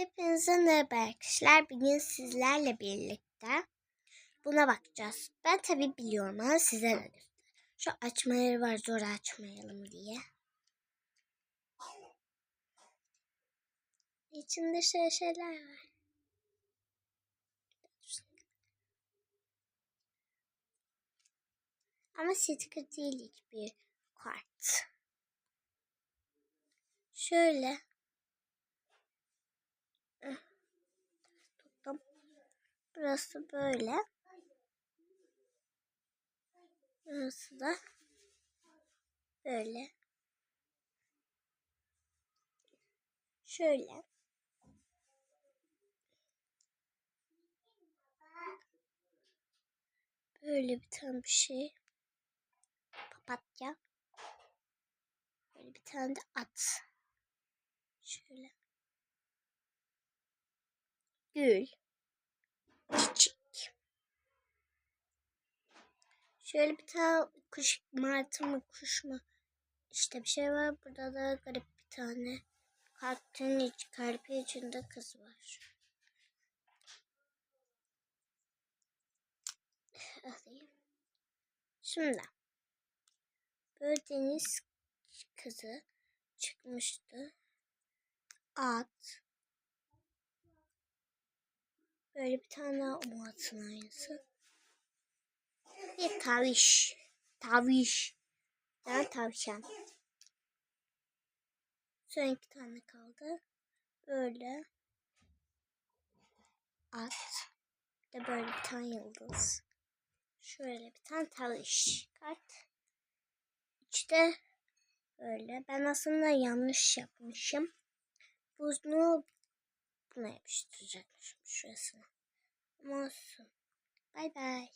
Hepinize merhaba arkadaşlar. Bugün sizlerle birlikte buna bakacağız. Ben tabi biliyorum ama size göstereyim. Şu açma yeri var zor açmayalım diye. İçinde şöyle şeyler var. Ama sticker değil hiçbir kart. Şöyle Burası böyle. Burası da böyle. Şöyle. Böyle bir tane bir şey. Papatya. Böyle bir tane de at. Şöyle. Gül. Şöyle bir tane kuş, martı mı kuş mu? İşte bir şey var. Burada da garip bir tane. Kalpten iç, kalbi içinde kız var. Alayım. Şimdi. Böyle deniz kızı çıkmıştı. At. Böyle bir tane o aynısı. Bir taviş. Taviş. Yani tavşan. Son iki tane kaldı. Böyle. At. Bir de böyle bir tane yıldız. Şöyle bir tane taviş. Kart. İşte böyle. Ben aslında yanlış yapmışım. Bunu buna yapıştıracakmışım şurasına. Ama olsun. Bay bay.